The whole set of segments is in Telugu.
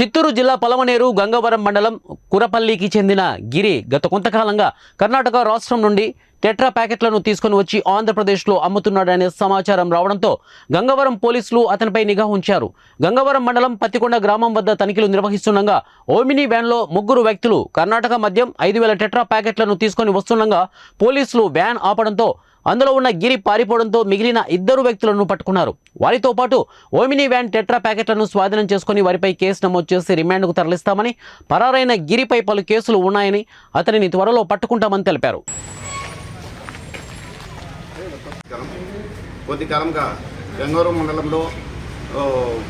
చిత్తూరు జిల్లా పలమనేరు గంగవరం మండలం కురపల్లికి చెందిన గిరి గత కొంతకాలంగా కర్ణాటక రాష్ట్రం నుండి టెట్రా ప్యాకెట్లను తీసుకొని వచ్చి ఆంధ్రప్రదేశ్లో అమ్ముతున్నాడనే సమాచారం రావడంతో గంగవరం పోలీసులు అతనిపై నిఘా ఉంచారు. గంగవరం మండలం పత్తికొండ గ్రామం వద్ద తనిఖీలు నిర్వహిస్తుండగా ఓమిని వ్యాన్లో ముగ్గురు వ్యక్తులు కర్ణాటక మద్యం ఐదు వేల టెట్రా ప్యాకెట్లను తీసుకొని వస్తుండగా పోలీసులు వ్యాన్ ఆపడంతో అందులో ఉన్న గిరి పారిపోవడంతో మిగిలిన ఇద్దరు వ్యక్తులను పట్టుకున్నారు. వారితో పాటు ఓమిని వ్యాన్ టెట్రా ప్యాకెట్లను స్వాధీనం చేసుకుని వారిపై కేసు నమోదు చేసి రిమాండ్కు తరలిస్తామని పరారైన గిరిపై పలు కేసులు ఉన్నాయని అతనిని త్వరలో పట్టుకుంటామని తెలిపారు. కొద్దికాలంగా బెంగళూరు మండలంలో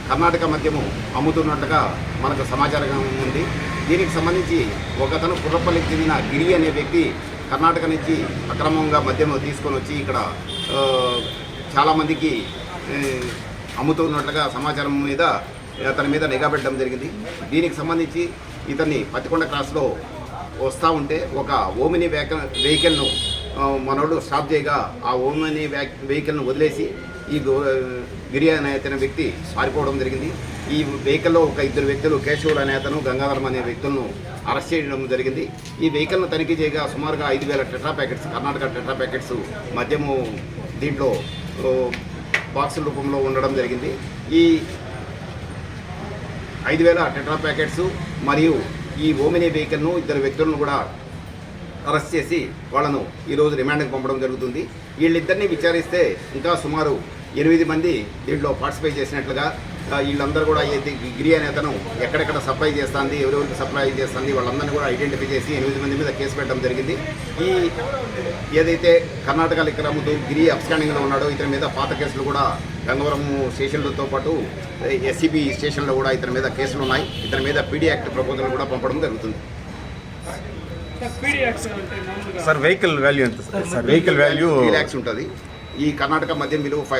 కర్ణాటక మద్యము అమ్ముతున్నట్టుగా మనకు సమాచారం ఉంది. దీనికి సంబంధించి ఒకతను కుర్రపల్లికి చెందిన గిరి అనే వ్యక్తి కర్ణాటక నుంచి అక్రమంగా మద్యం తీసుకొని వచ్చి ఇక్కడ చాలామందికి అమ్ముతున్నట్లుగా సమాచారం మీద అతని మీద నిఘా పెట్టడం జరిగింది. దీనికి సంబంధించి ఇతన్ని పత్తికొండ క్రాస్లో వస్తూ ఉంటే ఒక ఓమిని వెహికల్ వెహికల్ను మనోడు స్టాప్ చేయగా ఆ ఓమని వెహికల్ను వదిలేసి ఈ బిర్యానీ అనే అతని వ్యక్తి పారిపోవడం జరిగింది. ఈ వెహికల్లో ఒక ఇద్దరు వ్యక్తులు కేశవులు అనే అతను గంగాధరం అనే వ్యక్తులను అరెస్ట్ చేయడం జరిగింది. ఈ వెహికల్ను తనిఖీ చేయగా సుమారుగా ఐదు వేల tetra packets Karnataka tetra packets మద్యము దీంట్లో బాక్సుల రూపంలో ఉండడం జరిగింది. ఈ ఐదు వేల టెట్రా ప్యాకెట్స్ మరియు ఈ ఓమినీ వెహికల్ను ఇద్దరు వ్యక్తులను కూడా అరెస్ట్ చేసి వాళ్ళను ఈరోజు రిమాండ్కి పంపడం జరుగుతుంది. వీళ్ళిద్దరిని విచారిస్తే ఇంకా సుమారు ఎనిమిది మంది దీంట్లో పార్టిసిపేట్ చేసినట్లుగా వీళ్ళందరూ కూడా ఏది గిరి అనే అతను ఎక్కడెక్కడ సప్లై చేస్తుంది ఎవరెవరికి సప్లై చేస్తుంది వాళ్ళందరినీ కూడా ఐడెంటిఫై చేసి ఎనిమిది మంది మీద కేసు పెట్టడం జరిగింది. ఈ ఏదైతే కర్ణాటక లిక్కర్ గిరి అప్స్టాండింగ్లో ఉన్నాడో ఇతని మీద పాత కేసులు కూడా గంగవరం స్టేషన్లతో పాటు ఎస్సీబీ స్టేషన్లో కూడా ఇతని మీద కేసులు ఉన్నాయి. ఇతని మీద పీడీ యాక్ట్ ప్రపోజల్ కూడా పంపడం జరుగుతుంది. సార్ వెహికల్ వాల్యూ ఎంత? సార్ వెహికల్ వాల్యూ రిలాక్స్ ఉంటుంది ఈ కర్ణాటక మద్యం విలువ ఫైవ్